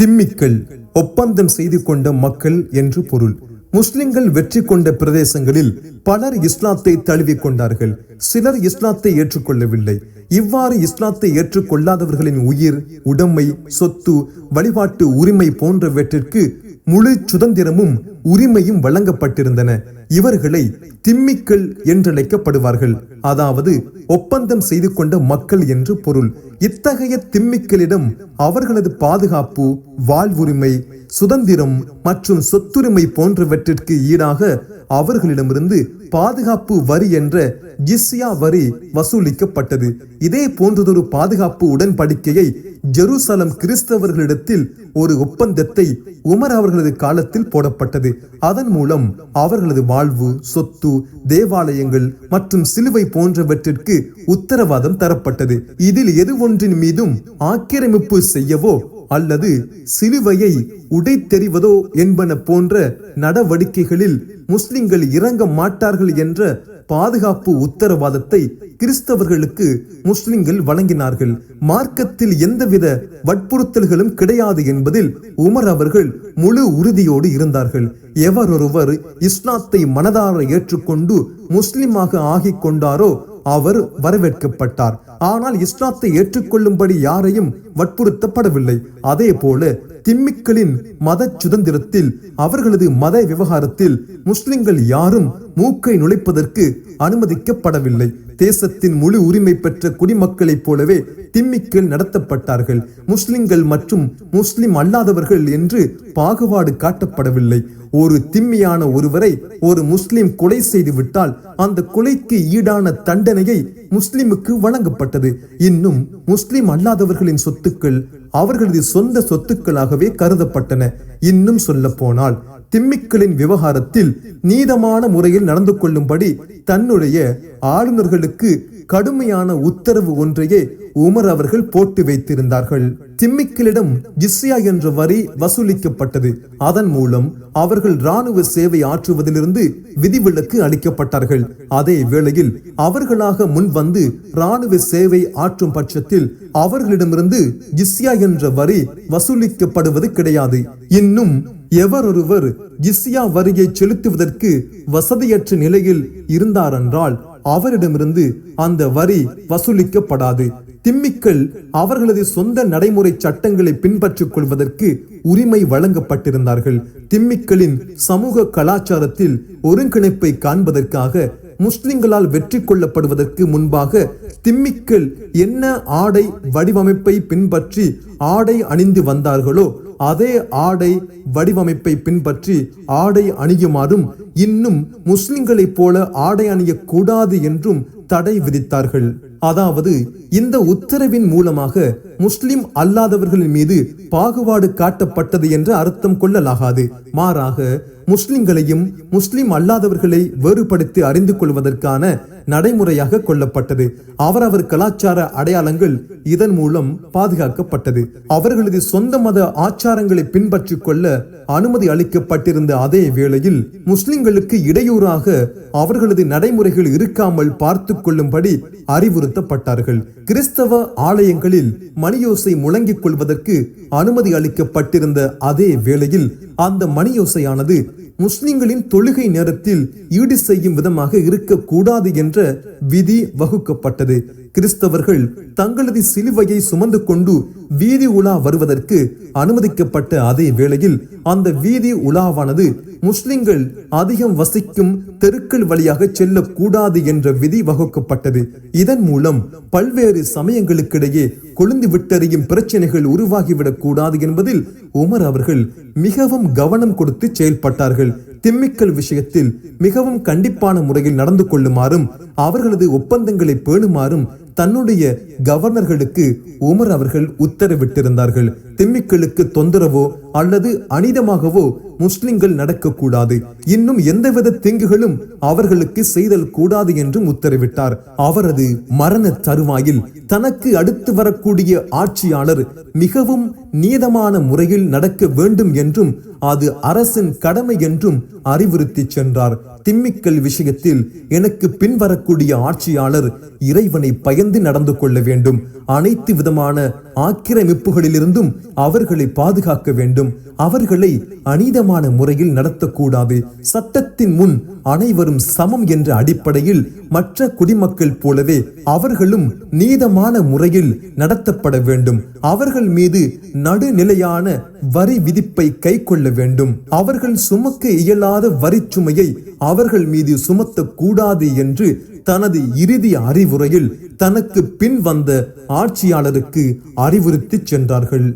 திம்மிக்கள் ஒப்பந்தம் செய்து கொண்ட மக்கள் என்று பொருள். முஸ்லிம்கள் வெற்றி கொண்ட பிரதேசங்களில் பலர் இஸ்லாத்தை தழுவிக் கொண்டார்கள் சிலர் இஸ்லாத்தை ஏற்றுக்கொள்ளவில்லை. இவ்வாறு இஸ்லாத்தை ஏற்றுக்கொள்ளாதவர்களின் உயிர் உடைமை சொத்து வழிபாட்டு உரிமை போன்றவற்றிற்கு முழு சுதந்திரமும் உரிமையும் வழங்கப்பட்டிருந்தன. இவர்களை திம்மிக்கள் என்றழைக்கப்படுவார்கள். அதாவது ஒப்பந்தம் செய்து கொண்ட மக்கள் என்று பொருள். இத்தகைய திம்மிக்களிடம் அவர்களது பாதுகாப்பு வாழ்வுரிமை சுதந்திரம் மற்றும் சொத்துரிமை போன்றவற்றிற்கு ஈடாக அவர்களிடமிருந்து பாதுகாப்பு வரி என்ற ஜிஸ்யா வரி வசூலிக்கப்பட்டது. இதே போன்றதொரு பாதுகாப்பு உடன்படிக்கையை ஜெருசலம் கிறிஸ்தவர்களிடத்தில் ஒரு ஒப்பந்தத்தை உமர் அவர்களது காலத்தில் போடப்பட்டது. அதன் மூலம் அவர்களது வாழ்வு சொத்து தேவாலயங்கள் மற்றும் சிலுவை போன்றவற்றிற்கு உத்தரவாதம் தரப்பட்டது. இதில் எது ஒன்றின் மீதும் ஆக்கிரமிப்பு செய்யவோ அல்லது சிலுவையை உடைத்தெறிவதோ என்பன போன்ற நடவடிக்கைகளில் முஸ்லிம்கள் இறங்க மாட்டார்கள் என்ற பாதுகாப்பு உத்தரவாதத்தை கிறிஸ்தவர்களுக்கு முஸ்லிம்கள் வழங்கினார்கள். மார்க்கத்தில் எந்தவித வற்புறுத்தல்களும் கிடையாது என்பதில் உமர் அவர்கள் முழு உறுதியோடு இருந்தார்கள். எவரொருவர் இஸ்லாத்தை மனதார ஏற்றுக்கொண்டு முஸ்லிமாக ஆகிக் கொண்டாரோ அவர் வரவேற்கப்பட்டார். ஆனால் இஸ்லாத்தை ஏற்றுக்கொள்ளும்படி யாரையும் வற்புறுத்தப்படவில்லை. அதே போல திம்மிக்களின் மத சுதந்திரத்தில் அவர்களது மத விவகாரத்தில் முஸ்லிம்கள் யாரும் மூக்கை நுழைப்பதற்கு அனுமதிக்கப்படவில்லை. தேசத்தின் முழு உரிமை பெற்ற குடிமக்களைப் போலவே திம்மிக்கள் நடத்தப்பட்டார்கள். முஸ்லிம்கள் மற்றும் முஸ்லிம் அல்லாதவர்கள் என்று பாகுபாடு காட்டப்படவில்லை. ஒரு திம்மியான ஒருவரை ஒரு முஸ்லிம் கொலை செய்து விட்டால் அந்த கொலைக்கு ஈடான தண்டனையை முஸ்லிமுக்கு வழங்கப்பட்டது. இன்னும் முஸ்லிம் அல்லாதவர்களின் சொத்துக்கள் அவர்களது சொந்த சொத்துக்களாகவே கருதப்பட்டன. இன்னும் சொல்ல போனால் திம்மிக்களின் விவகாரத்தில் நீதமான முறையில் நடந்து கொள்ளும்படி தன்னுடைய ஆளுநர்களுக்கு கடுமையான உத்தரவு ஒன்றையே உமர் அவர்கள் போட்டு வைத்திருந்தார்கள். திம்மிக்களிடம் ஜிஸ்யா என்ற வரி வசூலிக்கப்பட்டது. அதன் மூலம் அவர்கள் ராணுவ சேவை ஆற்றுவதிலிருந்து விதிவிலக்கு அளிக்கப்பட்டார்கள். அதே வேளையில் அவர்களாக முன் வந்து ராணுவ சேவை ஆற்றும் பட்சத்தில் அவர்களிடமிருந்து ஜிஸ்யா என்ற வரி வசூலிக்கப்படுவது கிடையாது. இன்னும் எவரொருவர் ஜிஸ்யா வரியை செலுத்துவதற்கு வசதியற்ற நிலையில் இருந்தாரென்றால் அவரிடமிருந்து அந்த வரி வசூலிக்கப்படாது. திம்மிக்கள் அவர்களது சொந்த நடைமுறை சட்டங்களை பின்பற்றிக் கொள்வதற்கு உரிமை வழங்கப்பட்டிருந்தார்கள். திம்மிக்களின் சமூக கலாச்சாரத்தில் ஒருங்கிணைப்பை காண்பதற்காக முஸ்லிம்களால் வெற்றி கொள்ளப்படுவதற்கு முன்பாக திம்மிக்கள் என்ன ஆடை வடிவமைப்பை பின்பற்றி ஆடை அணிந்து வந்தார்களோ அதே ஆடை வடிவமைப்பை பின்பற்றி ஆடை அணியுமாறும் இன்னும் முஸ்லிம்களைப் போல ஆடை அணியக்கூடாது என்றும் தடை விதித்தார்கள். அதாவது இந்த உத்தரவின் மூலமாக முஸ்லிம் அல்லாதவர்களின் மீது பாகுபாடு காட்டப்பட்டது என்று அர்த்தம் கொள்ளலாகாது. மாறாக முஸ்லிம்களையும் முஸ்லிம் அல்லாதவர்களை வேறுபடுத்தி அறிந்து கொள்வதற்கான நடைமுறையாக கொள்ளப்பட்டது அவரவர் கலாச்சார அடையாளங்கள் இதன் மூலம் பாதுகாக்கப்பட்டது. அவர்களது சொந்த மத ஆச்சாரங்களை பின்பற்றிக் கொள்ள அனுமதி அளிக்கப்பட்டிருந்த அதே வேளையில் முஸ்லிம்களுக்கு இடையூறாக அவர்களது நடைமுறைகள் இருக்காமல் பார்த்து கொள்ளும்படி அறிவுறுத்தப்பட்டார்கள். கிறிஸ்தவ ஆலயங்களில் மணியோசை முழங்கிக் கொள்வதற்கு அனுமதி அளிக்கப்பட்டிருந்த அதே வேளையில் அந்த மணியோசையானது முஸ்லிம்களின் தொழுகை நேரத்தில் ஈடு செய்யும் விதமாக இருக்கக்கூடாது என்ற விதி வகுக்கப்பட்டது. கிறிஸ்தவர்கள் தங்களது சிலுவையை சுமந்து கொண்டு வீதி உலா வருவதற்கு அனுமதிக்கப்பட்ட அதே வேளையில் அந்த வீதி உலாவானது முஸ்லிம்கள் அதிகம் வசிக்கும் தெருக்கள் வழியாக செல்லக்கூடாது என்ற விதி வகுக்கப்பட்டது. இதன் மூலம் பல்வேறு சமயங்களுக்கிடையே கொழுந்து விட்டறியும் பிரச்சனைகள் உருவாகிவிடக் கூடாது என்பதில் உமர் அவர்கள் மிகவும் கவனம் கொடுத்து செயல்பட்டார்கள். திம்மிக்கல் விஷயத்தில் மிகவும் கண்டிப்பான முறையில் நடந்து கொள்ளுமாறும் அவர்களது ஒப்பந்தங்களை பேணுமாறும் தன்னுடைய கவர்னர்களுக்கு உமர் அவர்கள் உத்தரவிட்டிருந்தார்கள். திம்மிக்களுக்கு தொந்தரவோ அல்லது அனிதமாகவோ முஸ்லிம்கள் நடக்கக்கூடாது. இன்னும் எந்தவித தீங்குகளும் அவர்களுக்கு செய்தல் கூடாது என்றும் உத்தரவிட்டார். அவரது மரண தருவாயில் தனக்கு அடுத்து வரக்கூடிய ஆட்சியாளர் மிகவும் நீதமான முறையில் நடக்க வேண்டும் என்றும் அது அரசின் கடமை என்றும் அறிவுறுத்தி சென்றார். திம்மிக்கல் விஷயத்தில் எனக்கு பின்வரக்கூடிய ஆட்சியாளர் இறைவனை பயன் பயந்து நடந்து கொள்ள வேண்டும். அனைத்து விதமான ஆக்கிரமிப்புகளிலிருந்தும் அவர்களை பாதுகாக்க வேண்டும். அவர்களை அநீதமான முறையில் நடத்தக்கூடாது. சட்டத்தின் முன் அனைவரும் சமம் என்ற அடிப்படையில் மற்ற குடிமக்கள் போலவே அவர்களும் நீதமான முறையில் நடத்தப்பட வேண்டும். அவர்கள் மீது நடுநிலையான வரி விதிப்பை கை கொள்ள வேண்டும். அவர்கள் சுமக்க இயலாத வரிச்சுமையை அவர்கள் மீது சுமத்தக்கூடாது என்று தனது இறுதி அறிவுரையில் தனக்கு பின் வந்த ஆட்சியாளருக்கு அறிவுறுத்திச் சென்றார்கள்.